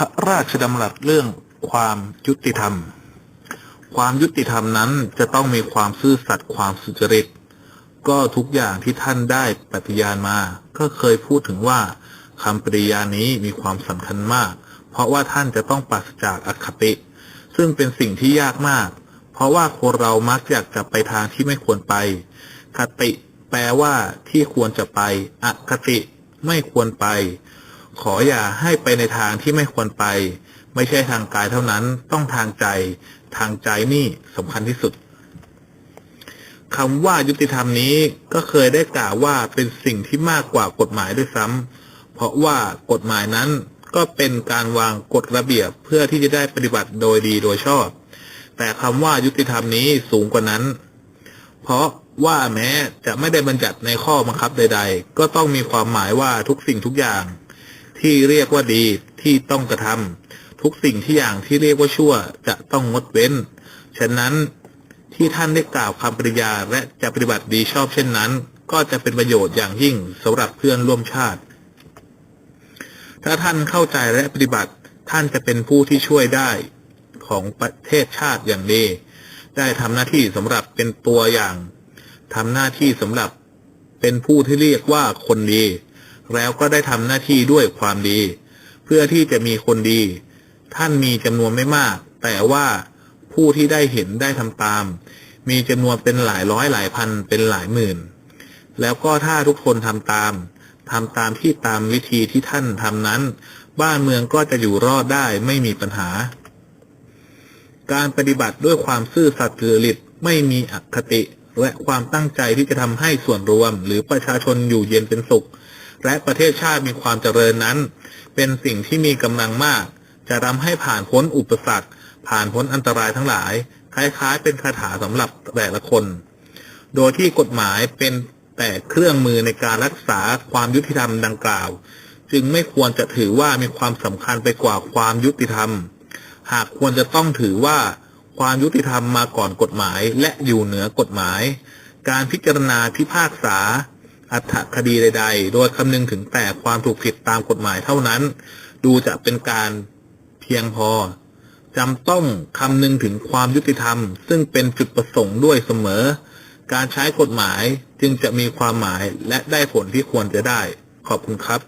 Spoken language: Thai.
พระราชดำรัสเรื่องความยุติธรรม ความยุติธรรมนั้นจะต้องมีความซื่อสัตย์ความสุจริต ก็ทุกอย่างที่ท่านได้ปฏิญาณมา ก็เคยพูดถึงว่าคำปฏิญาณนี้มีความสำคัญมาก เพราะว่าท่านจะต้องปราศจากอคติ ซึ่งเป็นสิ่งที่ยากมาก เพราะว่าคนเรามักอยากจะไปทางที่ไม่ควรไป คติ แปลว่าที่ควรจะไป อคติ ไม่ควรไป ขออย่าให้ไปในทางที่ไม่ควรไป ไม่ใช่ทางกายเท่านั้นต้องทางใจ ทางใจนี่สำคัญที่สุดคำว่ายุติธรรมนี้ก็เคยได้กล่าวว่าเป็นสิ่งที่มากกว่ากฎหมายด้วยซ้ำเพราะว่ากฎหมายนั้นก็เป็นการวางกฎระเบียบเพื่อที่จะได้ปฏิบัติโดยดีโดยชอบ แต่คำว่ายุติธรรมนี้สูงกว่านั้น เพราะว่าแม้จะไม่ได้บัญญัติในข้อบังคับใด ๆ ก็ต้องมีความหมายว่าทุกสิ่งทุกอย่าง ที่เรียกว่าดีที่ต้องกระทำทุกสิ่งที่อย่างที่เรียกว่าชั่วจะต้องงดเว้น ฉะนั้นที่ท่านได้กล่าวคำปริญาและจะปฏิบัติดีชอบเช่นนั้น ก็จะเป็นประโยชน์อย่างยิ่งสำหรับเพื่อนร่วมชาติ ถ้าท่านเข้าใจและปฏิบัติท่านจะเป็นผู้ที่ช่วยได้ของประเทศชาติอย่างดีได้ทำหน้าที่สำหรับเป็นตัวอย่างทำหน้าที่สำหรับเป็นผู้ที่เรียกว่าคนดี แล้วก็ได้ทำหน้าที่ด้วยความดี เพื่อที่จะมีคนดี ท่านมีจำนวนไม่มาก แต่ว่าผู้ที่ได้เห็นได้ทำตาม มีจำนวนเป็นหลายร้อยหลายพันเป็นหลายหมื่น แล้วก็ถ้าทุกคนทำตามทำตามที่ตามวิธีที่ท่านทำนั้น บ้านเมืองก็จะอยู่รอดได้ไม่มีปัญหา การปฏิบัติด้วยความซื่อสัตย์สุจริตไม่มีอคติและความตั้งใจที่จะทำให้ส่วนรวม หรือประชาชนอยู่เย็นเป็นสุข และประเทศชาติมีความเจริญนั้น เป็นสิ่งที่มีกำลังมาก จะทำให้ผ่านพ้นอุปสรรค ผ่านพ้นอันตรายทั้งหลาย คล้ายๆ เป็นคาถาสำหรับแต่ละคน โดยที่กฎหมายเป็นแต่เครื่องมือในการรักษาความยุติธรรมดังกล่าว จึงไม่ควรจะถือว่ามีความสำคัญไปกว่าความยุติธรรม หากควรจะต้องถือว่าความยุติธรรมมาก่อนกฎหมายและอยู่เหนือกฎหมาย การพิจารณาพิพากษา อัฐคดีใด ๆ โดยคำนึงถึงแต่ความถูกผิดตามกฎหมายเท่านั้น ดูจะเป็นการเพียงพอจำต้องคำนึงถึงความยุติธรรม ซึ่งเป็นจุดประสงค์ด้วยเสมอ การใช้กฎหมายจึงจะมีความหมายและได้ผลที่ควรจะได้ ขอบคุณครับ